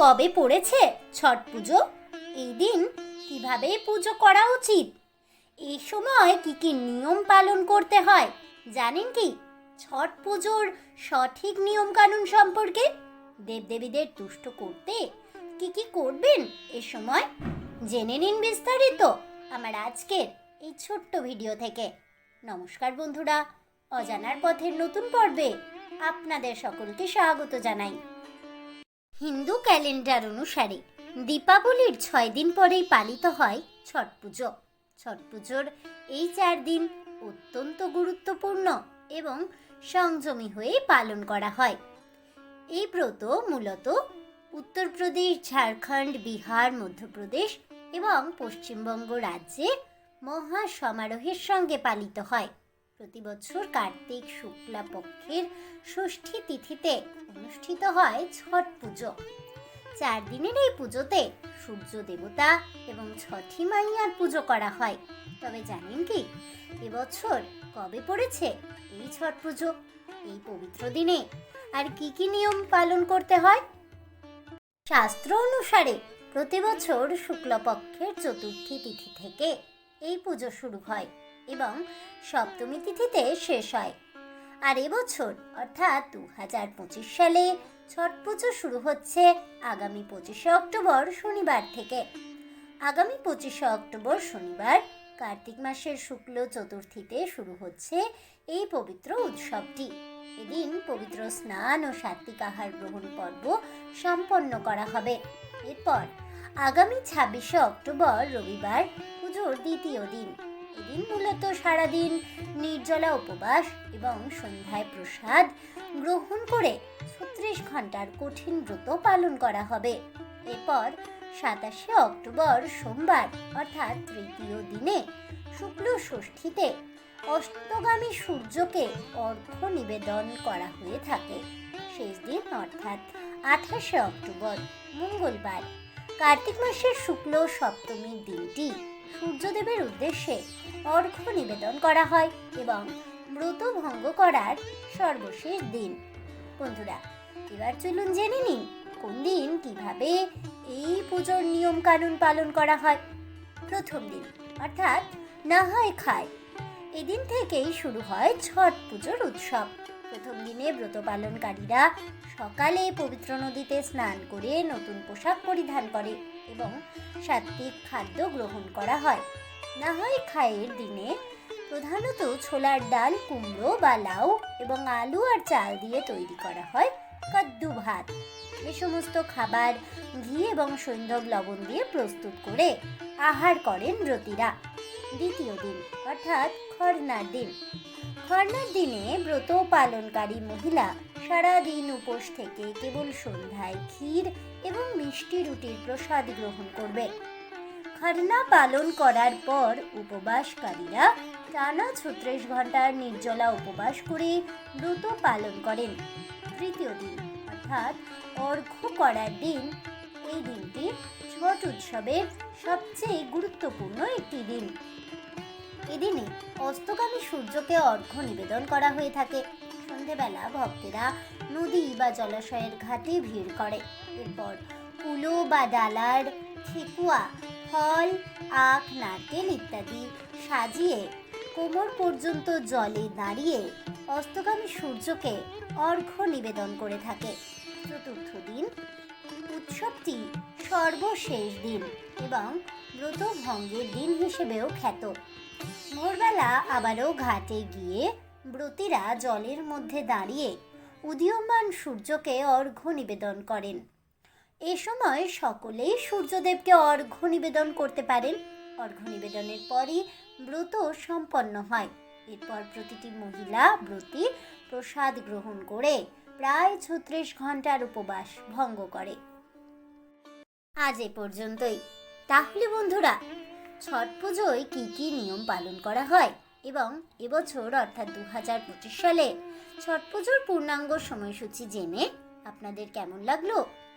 কবে পড়েছে? ছট পুজো? এই দিন কীভাবে পুজো করা উচিত? এই সময় কি কি নিয়ম পালন করতে হয়? জানেন কি? ছট পুজোর সঠিক নিয়ম কানুন সম্পর্কে দেবদেবীদের তুষ্ট করতে কি কি করবেন এ সময় জেনে নিন বিস্তারিত আমার আজকের এই ছোট্ট ভিডিও থেকে। নমস্কার বন্ধুরা, অজানার পথের নতুন পর্বে আপনাদের সকলকে স্বাগত জানাই। হিন্দু ক্যালেন্ডার অনুসারে দীপাবলির ছয় দিন পরেই পালিত হয় ছট পুজো। ছট পুজোর এই চার দিন অত্যন্ত গুরুত্বপূর্ণ এবং সংযমী হয়ে পালন করা হয়। এই ব্রত মূলত উত্তরপ্রদেশ, ঝাড়খণ্ড, বিহার, মধ্যপ্রদেশ এবং পশ্চিমবঙ্গ রাজ্যে মহা সমারোহের সঙ্গে পালিত হয়। প্রতি বছর কার্তিক শুক্লা পক্ষের ষষ্ঠী তিথিতে অনুষ্ঠিত হয় ছট পুজো। চার দিনের এই পুজোতে সূর্য দেবতা এবং ছঠি মাইয়ার পুজো করা হয়। তবে জানেন কি এবছর কবে পড়েছে এই ছট পুজো, এই পবিত্র দিনে আর কি কি নিয়ম পালন করতে হয়? শাস্ত্র অনুসারে প্রতি বছর শুক্লপক্ষের চতুর্থী তিথি থেকে এই পুজো শুরু হয়। এবং সপ্তমী তিথিতে শেষ হয়। আর এবছর, অর্থাৎ দু হাজার পঁচিশ সালে ছট পুজো শুরু হচ্ছে আগামী পঁচিশে অক্টোবর শনিবার থেকে। আগামী পঁচিশে অক্টোবর শনিবার কার্তিক মাসের শুক্ল চতুর্থীতে শুরু হচ্ছে এই পবিত্র উৎসবটি। এদিন পবিত্র স্নান ও সাত্বিক আহার গ্রহণ পর্ব সম্পন্ন করা হবে। এরপর আগামী ছাব্বিশে অক্টোবর রবিবার পুজোর দ্বিতীয় দিন। এদিন মূলত সারাদিন নির্জলা উপবাস এবং সন্ধ্যায় প্রসাদ গ্রহণ করে ছত্রিশ ঘণ্টার কঠিন ব্রত পালন করা হবে। এরপর সাতাশে অক্টোবর সোমবার, অর্থাৎ তৃতীয় দিনে শুক্ল ষষ্ঠীতে অষ্টগামী সূর্যকে অর্ঘ্য নিবেদন করা হয়ে থাকে। শেষ দিন, অর্থাৎ আঠাশে অক্টোবর, মঙ্গলবার, কার্তিক মাসের শুক্ল সপ্তমীর দিনটি সূর্যদেবের উদ্দেশ্যে অর্ঘ্য নিবেদন করা হয় এবং ব্রত ভঙ্গ করার সর্বশেষ দিন। বন্ধুরা, এবার চলুন জেনে নিন কোন দিন কীভাবে এই পুজোর নিয়ম কানুন পালন করা হয়। প্রথম দিন, অর্থাৎ না হয় খায়। এদিন থেকেই শুরু হয় ছট পুজোর উৎসব। প্রথম দিনে ব্রত পালনকারীরা সকালে পবিত্র নদীতে স্নান করে নতুন পোশাক পরিধান করে। এবং সাত্বিক খাদ্য গ্রহণ করা হয়। নাহাই খায়ের দিনে প্রধানত ছোলার ডাল, কুমড়ো বা লাউ এবং আলু আর চাল দিয়ে তৈরি করা হয় কাদ্দু ভাত। এ সমস্ত খাবার ঘি এবং সৈন্ধব লবণ দিয়ে প্রস্তুত করে আহার করেন ব্রতীরা দ্বিতীয় দিন, অর্থাৎ খরনার দিন। খরনার দিনে ব্রত পালনকারী মহিলা সারাদিন উপোস থেকে কেবল সন্ধ্যায় ক্ষীর এবং মিষ্টি রুটির প্রসাদ গ্রহণ করবে। খরনা পালন করার পর উপবাসকারীরা টানা ছত্রিশ ঘণ্টার নির্জলা উপবাস করে ব্রত পালন করেন। তৃতীয় দিন, অর্থাৎ অর্ঘ্য করার দিন, এই দিনটি ছট উৎসবের সবচেয়ে গুরুত্বপূর্ণ একটি দিন। এদিনে অস্তগামী সূর্যকে অর্ঘ্য নিবেদন করা হয়ে থাকে। সন্ধেবেলা ভক্তেরা নদী বা জলাশয়ের ঘাটে ভিড় করে। এরপর কুলো বা ডালার ঠেকুয়া, ফল, আখ, নারকেল ইত্যাদি সাজিয়ে কোমর পর্যন্ত জলে দাঁড়িয়ে অস্তগামী সূর্যকে অর্ঘ্য নিবেদন করে থাকে। চতুর্থ দিন, উৎসবটি সর্বশেষ দিন এবং ব্রত ভঙ্গের দিন হিসেবেও খ্যাত। ভোরবেলা আবারও ঘাটে গিয়ে ব্রতীরা জলের মধ্যে দাঁড়িয়ে উদীয়মান সূর্যকে অর্ঘ্য নিবেদন করেন। এ সময় সকলেই সূর্যদেবকে অর্ঘ্য নিবেদন করতে পারেন। অর্ঘ্য নিবেদনের পরই ব্রত সম্পন্ন হয়। এরপর প্রতিটি মহিলা ব্রতী প্রসাদ গ্রহণ করে প্রায় ছত্রিশ ঘণ্টার উপবাস ভঙ্গ করে। আজ এ পর্যন্তই। তাহলে বন্ধুরা, ছট পুজোয় কী কী নিয়ম পালন করা হয় এবং এবছর অর্থাৎ দু হাজার পঁচিশ সালে ছট পুজোর পূর্ণাঙ্গ সময়সূচি জেনে আপনাদের কেমন লাগল?